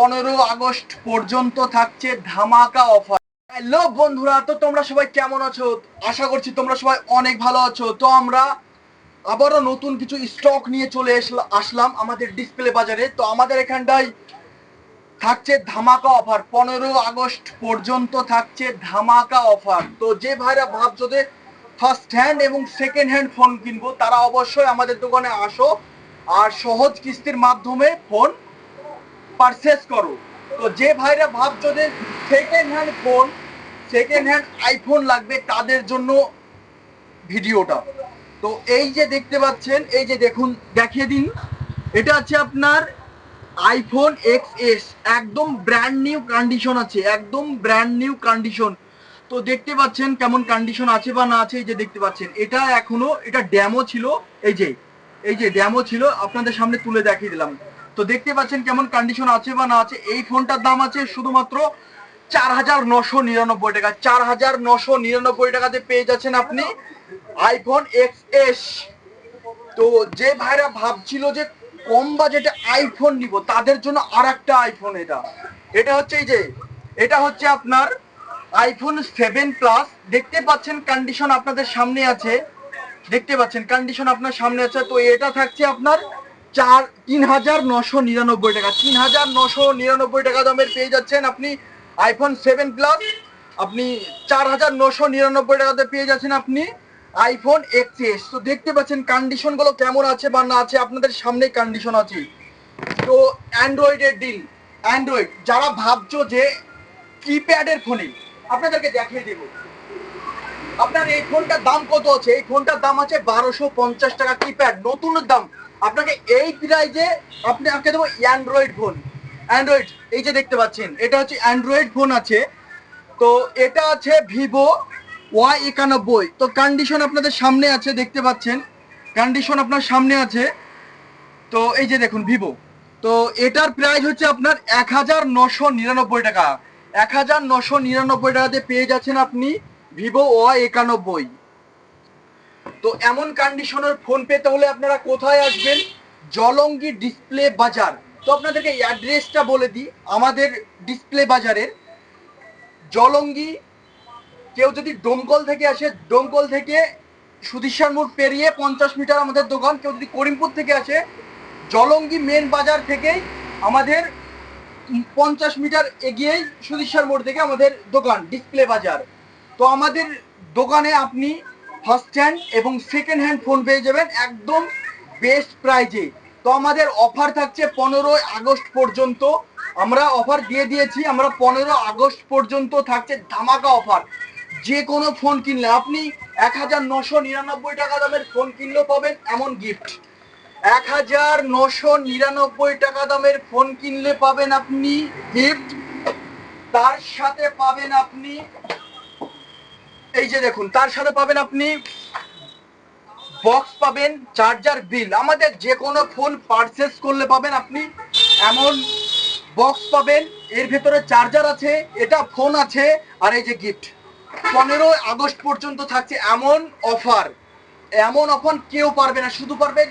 পনেরো আগস্ট পর্যন্ত থাকছে ধামাকা অফার হ্যালো বন্ধুরা, তো তোমরা সবাই কেমন আছো? আশা করছি তোমরা সবাই অনেক ভালো আছো। তো আমরা আবারও নতুন কিছু স্টক নিয়ে চলে আসলাম আমাদের ডিসপ্লে বাজারে। তো আমাদের এখানটায় থাকছে ধামাকা অফার পনেরো আগস্ট পর্যন্ত থাকছে ধামাকা অফার তো যে ভাইরা ভাবছ যে ফার্স্ট হ্যান্ড এবং সেকেন্ড হ্যান্ড ফোন কিনবো, তারা অবশ্যই আমাদের দোকানে আসো। আর সহজ কিস্তির মাধ্যমে ফোন পারচেস করো। তো যে ভাইরা ভাবছ যে second hand phone second hand iPhone লাগবে তাদের জন্য ভিডিওটা। তো এই যে দেখতে পাচ্ছেন, এই যে দেখুন, দেখিয়ে দিন। এটা আছে আপনার আইফোন এক্স এস একদম ব্র্যান্ড নিউ কন্ডিশন আছে, একদম ব্র্যান্ড নিউ কন্ডিশন তো দেখতে পাচ্ছেন কেমন কন্ডিশন আছে বা না আছে, এই যে দেখতে পাচ্ছেন। এটা এখনও, এটা ড্যামো ছিল, এই যে এই যে ড্যামো ছিল, আপনাদের সামনে তুলে দেখিয়ে দিলাম। তো দেখতে পাচ্ছেন কেমন কন্ডিশন আছে বা না আছে। এই ফোনটার দাম আছে শুধুমাত্র চার হাজার নশো নিরানব্বই টাকা। চার হাজার নশো নিরানব্বই টাকাতে পেয়ে যাচ্ছেন আপনি আইফোন এক্স এস তো যে ভাইরা ভাবছিল যে কম বাজেটে আইফোন নিব, তাদের জন্য আর একটা আইফোন এটা। এটা হচ্ছে এই যে, এটা হচ্ছে আপনার আইফোন সেভেন প্লাস দেখতে পাচ্ছেন কন্ডিশন আপনাদের সামনে আছে। দেখতে পাচ্ছেন কন্ডিশন আপনার সামনে আছে। তো এটা থাকছে আপনার চার, তিন হাজার নশো নিরানব্বই টাকা। তিন হাজার নশো নিরানব্বই টাকা দামের পেয়ে যাচ্ছেন আপনি আইফোন সেভেন প্লাস আপনি চার হাজার নশো নিরানব্বই টাকাতে পেয়ে যাচ্ছেন আপনি আইফোন এক্সএস তো দেখতে পাচ্ছেন কন্ডিশনগুলো কেমন আছে বা না আছে, আপনাদের সামনে কন্ডিশন আছে। তো অ্যান্ড্রয়েডের ডিল অ্যান্ড্রয়েড যারা ভাবছ যে কিপ্যাডের ফোনে আপনাদেরকে দেখিয়ে দেবো। আপনার এই ফোনটার দাম কত আছে? এই ফোনটার দাম আছে বারোশো পঞ্চাশ টাকা কিপ্যাড নতুন দাম। আপনাকে এই প্রাইজে আপনি আপনাকে দেবো অ্যান্ড্রয়েড ফোন অ্যান্ড্রয়েড এই যে দেখতে পাচ্ছেন, এটা হচ্ছে অ্যান্ড্রয়েড ফোন আছে। তো এটা আছে ভিভো ওয়াই একানব্বই। তো কন্ডিশন আপনাদের সামনে আছে, দেখতে পাচ্ছেন। কন্ডিশন আপনার সামনে আছে। তো এই যে দেখুন ভিভো তো এটার প্রাইস হচ্ছে আপনার এক হাজার নশো নিরানব্বই টাকা। এক হাজার নশো নিরানব্বই টাকাতে পেয়ে যাচ্ছেন আপনি ভিভো ওয়াই একানব্বই। তো এমন কন্ডিশনের ফোন পেতে হলে আপনারা কোথায় আসবেন? জলঙ্গি ডিসপ্লে বাজার। তো আপনাদেরকে অ্যাড্রেসটা বলে দিই, আমাদের ডিসপ্লে বাজারের। জলঙ্গি, কেউ যদি ডোমকল থেকে আসে ডোমকল থেকে সুদিশার মোড় পেরিয়ে পঞ্চাশ মিটার আমাদের দোকান। কেউ যদি করিমপুর থেকে আসে, জলঙ্গি মেন বাজার থেকেই আমাদের পঞ্চাশ মিটার এগিয়েই সুদিশার মোড় থেকে আমাদের দোকান ডিসপ্লে বাজার। তো আমাদের দোকানে আপনি ফার্স্ট হ্যান্ড এবং সেকেন্ড হ্যান্ড ফোন পেয়ে যাবেন একদম বেস্ট প্রাইজে তো আমাদের অফার থাকছে পনেরোই আগস্ট পর্যন্ত। আমরা অফার দিয়ে দিয়েছি, আমরা পনেরো আগস্ট পর্যন্ত থাকছে ধামাকা অফার যে কোনো ফোন কিনলে আপনি এক হাজার নশো নিরানব্বই টাকা দামের ফোন কিনলেও পাবেন এমন গিফট এক হাজার নশো নিরানব্বই টাকা দামের ফোন কিনলে পাবেন আপনি গিফট তার সাথে পাবেন আপনি এই যে দেখুন, তার সাথে পাবেন আপনি বক্স পাবেন চার্জার বিল আমাদের যে কোনো ফোন পারচেস করলে পাবেন আপনি এমন বক্স পাবেন, এর ভেতরে চার্জার আছে, এটা ফোন আছে, আর এই যে গিফট পনেরো আগস্ট পর্যন্ত থাকছে এমন অফার এমন অফার কেউ পারবে না, শুধু পারবে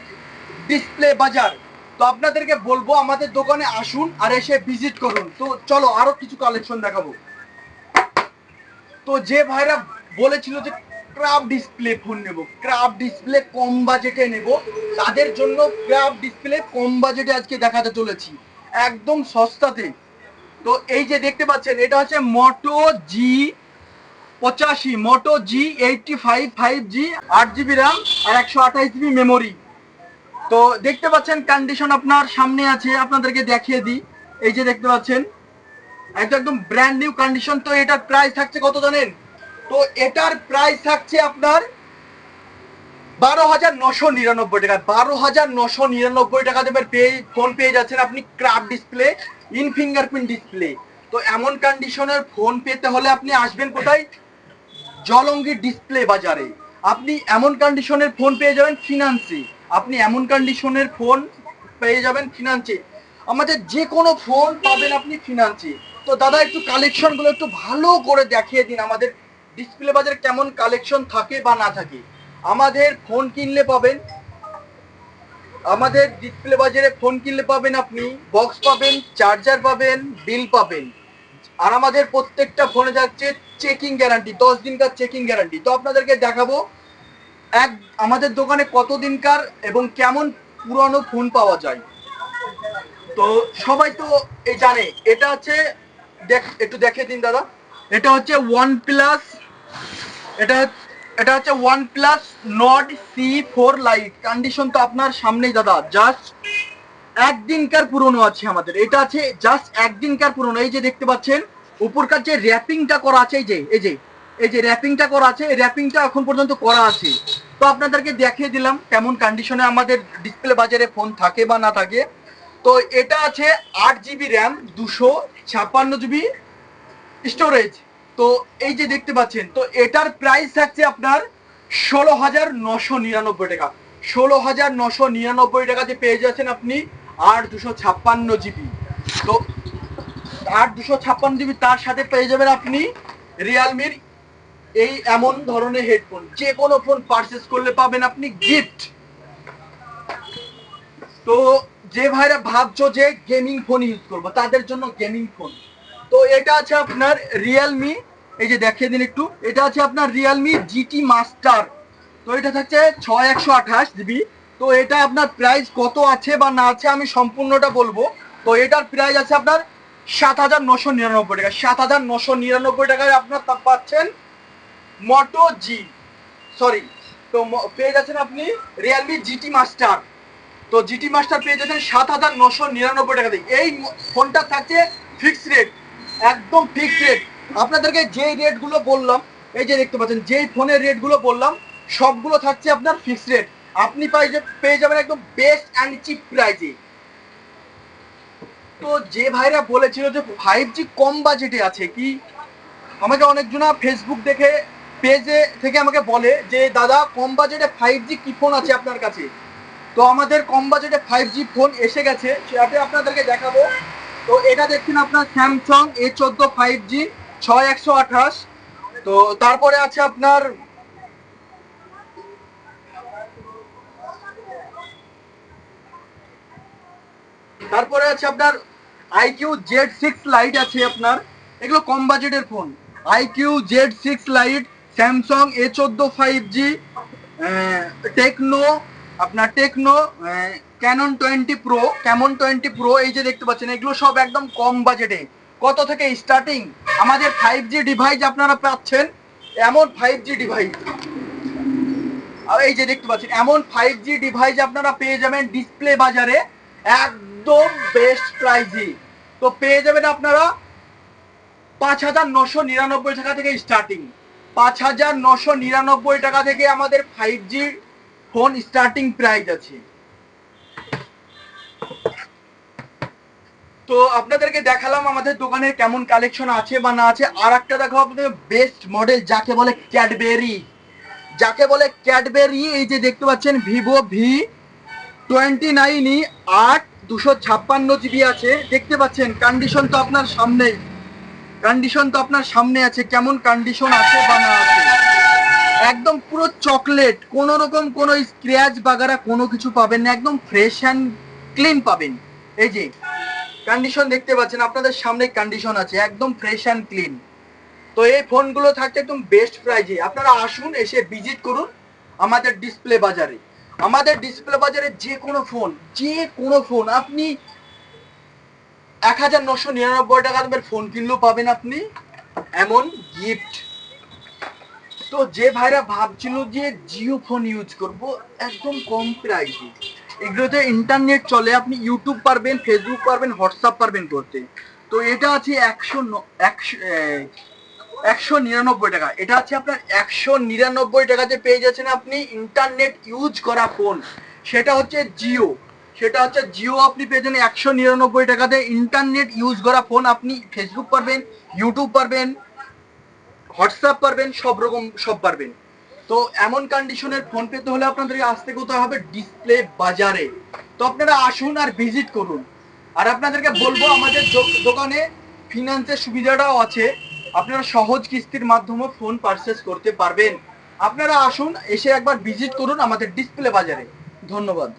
ডিসপ্লে বাজার। তো আপনাদেরকে বলব, আমাদের দোকানে আসুন আর এসে ভিজিট করুন। তো চলো আরও কিছু কালেকশন দেখাবো। তো যে ভাইরা বলেছিল যে ক্রাফ ডিসপ্লে ফোন নেব ক্রাফ ডিসপ্লে কম বাজেটে নেব, তাদের জন্য ক্রাফ ডিসপ্লে কম বাজেটে আজকে দেখাতে চলেছি, একদম সস্তাতে। তো এই যে দেখতে পাচ্ছেন, এটা হচ্ছে মোটো জি পঁচাশি Moto G eighty five five G আট জিবি র্যাম আর একশো আঠাশ জিবি মেমোরি তো দেখতে পাচ্ছেন কন্ডিশন আপনার সামনে আছে, আপনাদেরকে দেখিয়ে দিই। এই যে দেখতে পাচ্ছেন একদম ব্র্যান্ড নিউ কন্ডিশন তো এটার প্রাইস থাকছে কত জানেন? তো এটার প্রাইস থাকছে আপনার বারো হাজার নশো নিরানব্বই টাকা। বারো হাজার নশো নিরানব্বই টাকা দেবেন, পেয়ে ফোন পেয়ে যাচ্ছেন আপনি ক্রাফ ডিসপ্লে ইন ফিঙ্গারপ্রিন্ট ডিসপ্লে তো এমন কন্ডিশনের ফোন পেতে হলে আপনি আসবেন কোথায়? জলঙ্গি ডিসপ্লে বাজারে। আপনি এমন কন্ডিশনের ফোন পেয়ে যাবেন ফিনান্সে আপনি এমন কন্ডিশনের ফোন পেয়ে যাবেন ফিনান্সে আমাদের যে কোনো ফোন পাবেন আপনি ফিনান্সে তো দাদা, একটু কালেকশনগুলো একটু ভালো করে দেখিয়ে দিন আমাদের ডিসপ্লে বাজারে কেমন কালেকশন থাকে বা না থাকে। আমাদের ফোন কিনলে পাবেন, আমাদের ডিসপ্লে বাজারে ফোন কিনলে পাবেন আপনি বক্স পাবেন চার্জার পাবেন বিল পাবেন। আর আমাদের প্রত্যেকটা ফোনে যাচ্ছে চেকিং গ্যারান্টি দশ দিনকার চেকিং গ্যারান্টি তো আপনাদেরকে দেখাবো, এক, আমাদের দোকানে কত দিনকার এবং কেমন পুরনো ফোন পাওয়া যায়। তো সবাই তো এই জানে, এটা হচ্ছে দেখ, একটু দেখে দিন, দাদা। এটা হচ্ছে ওয়ান প্লাস এটা এটা হচ্ছে OnePlus Nord CE four lite condition তো আপনার সামনেই, দাদা। জাস্ট একদিনকার পুরনো আছে আমাদের। এটা আছে জাস্ট একদিনকার পুরনো। এই যে দেখতে পাচ্ছেন, উপরকার যে র্যাপিংটা করা আছে, এই যে এই যে এই যে র্যাপিংটা করা আছে র্যাপিংটা এখন পর্যন্ত করা আছে। তো আপনাদেরকে দেখিয়ে দিলাম কেমন কন্ডিশনে আমাদের ডিসপ্লে বাজারে ফোন থাকে বা না থাকে। তো এটা আছে আট জিবি র্যাম, দুশো ছাপ্পান্ন জিবি স্টোরেজ তো এই যে দেখতে পাচ্ছেন, তো এটার প্রাইস থাকছে আপনার ষোলো হাজার নশো নিরানব্বই টাকা। ষোলো হাজার নশো নিরানব্বই টাকা যে পেয়ে যাচ্ছেন আপনি আট দুশো ছাপ্পান্ন জিবি। তো আট দুশো ছাপ্পান্ন জিবি তার সাথে পেয়ে যাবেন আপনি রিয়ালমির এই এমন ধরনের হেডফোন যে কোনো ফোন পারচেস করলে পাবেন আপনি গিফট তো যে ভাইরা ভাবছ যে গেমিং ফোন ইউজ করব, তাদের জন্য গেমিং ফোন তো এটা আছে আপনার রিয়েলমি এই যে দেখিয়ে দিন একটু। এটা আছে আপনার রিয়েলমি জিটি মাস্টার তো এটা থাকছে ছয় একশো আঠাশ জিবি তো এটা আপনার প্রাইস কত আছে বা না আছে আমি সম্পূর্ণটা বলব। তো এটার প্রাইস আছে আপনার সাত হাজার নশো নিরানব্বই টাকা। সাত হাজার নশো নিরানব্বই টাকায় আপনার তা পাচ্ছেন মোটো জি সরি তো পেয়ে যাচ্ছেন আপনি রিয়েলমি জিটি মাস্টার তো জিটি মাস্টার পেয়ে যাচ্ছেন সাত হাজার নশো নিরানব্বই টাকা দিয়ে। এই ফোনটা থাকছে ফিক্স রেট একদম ফিক্স রেট আপনাদেরকে যে রেটগুলো বললাম, এই যে দেখতে পাচ্ছেন, যেই ফোনের রেটগুলো বললাম, সবগুলো থাকছে আপনার ফিক্স রেট আপনি পেয়ে যাবেন একদম বেস্ট অ্যান্ড চিপ প্রাইজে তো যে ভাইরা বলেছিল যে ফাইভ জি কম বাজেটে আছে, কি আমাকে অনেকজনা ফেসবুক দেখে পেজে থেকে আমাকে বলে যে, দাদা, কম বাজেটে ফাইভ জি কি ফোন আছে আপনার কাছে? তো আমাদের কম বাজেটে ফাইভ জি ফোন এসে গেছে, সেটাতে আপনাদেরকে দেখাবো। তো এটা দেখছেন আপনার স্যামসাং এ চোদ্দ ফাইভ জি ছয় একশো আঠাশ। তো তারপরে আছে আপনার তারপরে আছে আপনার আইকিউ জেড সিক্স লাইট আছে আপনার। এগুলো কম বাজেটের phone iQOO Z six lite Samsung A চোদ্দ ফাইভ জি টেকনো আপনার Tecno Camon twenty pro Camon twenty pro এই যে দেখতে পাচ্ছেন, এগুলো সব একদম কম বাজেটে কত থেকে স্টার্টিং আমাদের ফাইভ জি ডিভাইস আপনারা পাচ্ছেন, এমন ফাইভ জি ডিভাইস আর এই যে দেখতে পাচ্ছেন, এমন ফাইভ জি ডিভাইস আপনারা পেয়ে যাবেন ডিসপ্লে বাজারে, একদম বেস্ট প্রাইজে তো পেয়ে যাবেন আপনারা পাঁচ হাজার নশো নিরানব্বই টাকা থেকে স্টার্টিং পাঁচ হাজার নশো নিরানব্বই টাকা থেকে আমাদের five G phone starting price আছে। তো আপনাদেরকে দেখালাম আমাদের দোকানের কেমন কালেকশন আছে বা না আছে। আর একটা দেখো আপনাদের বেস্ট মডেল যাকে বলে ক্যাডবেরি। যাকে বলে ক্যাডবেরি, এই যে দেখতে পাচ্ছেন ভিভো ভি টোয়েন্টি নাইনই আট, দুশো ছাপ্পান্ন জিবি আছে। দেখতে পাচ্ছেন কন্ডিশন তো আপনার সামনেই কন্ডিশন তো আপনার সামনে আছে, কেমন কন্ডিশন আছে বা না আছে। একদম পুরো চকলেট কোনো রকম কোনো স্ক্র্যাচ বাগারা কোনো কিছু পাবেন না, একদম ফ্রেশ অ্যান্ড ক্লিন পাবেন। এই যে কন্ডিশন দেখতে পাচ্ছেন, আপনাদের সামনে কন্ডিশন আছে, একদম ফ্রেশ অ্যান্ড ক্লিন তো এই ফোনগুলো থাকছে একদম বেস্ট প্রাইজে আপনারা আসুন, এসে ভিজিট করুন আমাদের ডিসপ্লে বাজারে। আমাদের ডিসপ্লে বাজারে যে কোনো ফোন যে কোনো ফোন আপনি এক হাজার নশো নিরানব্বই টাকা দামের ফোন কিনলেও পাবেন আপনি। এমন গিফট তো যে ভাইরা ভাবছিল যে জিও ফোন ইউজ করব, একদম কম প্রাইসে এগুলোতে ইন্টারনেট চলে, আপনি ইউটিউব পারবেন ফেসবুক পারবেন হোয়াটসঅ্যাপ পারবেন করতে। তো এটা আছে একশো একশো একশো নিরানব্বই টাকা। এটা আছে আপনার একশো নিরানব্বই টাকাতে পেয়ে যাচ্ছেন আপনি ইন্টারনেট ইউজ করা ফোন সেটা হচ্ছে জিও। সেটা হচ্ছে জিও আপনি পেয়ে যাবেন একশো নিরানব্বই টাকাতে ইন্টারনেট ইউজ করা ফোন আপনি ফেসবুক পারবেন ইউটিউব পারবেন হোয়াটসঅ্যাপ পারবেন, সব রকম সব পারবেন। তো এমন কন্ডিশনের ফোন পেতে হলে আপনাদেরকে আসতে কোথাও হবে? ডিসপ্লে বাজারে। তো আপনারা আসুন আর ভিজিট করুন। আর আপনাদেরকে বলব, আমাদের দোকানে ফিনান্সের সুবিধাটাও আছে। আপনারা সহজ কিস্তির মাধ্যমে ফোন পারচেস করতে পারবেন। আপনারা আসুন, এসে একবার ভিজিট করুন আমাদের ডিসপ্লে বাজারে। ধন্যবাদ।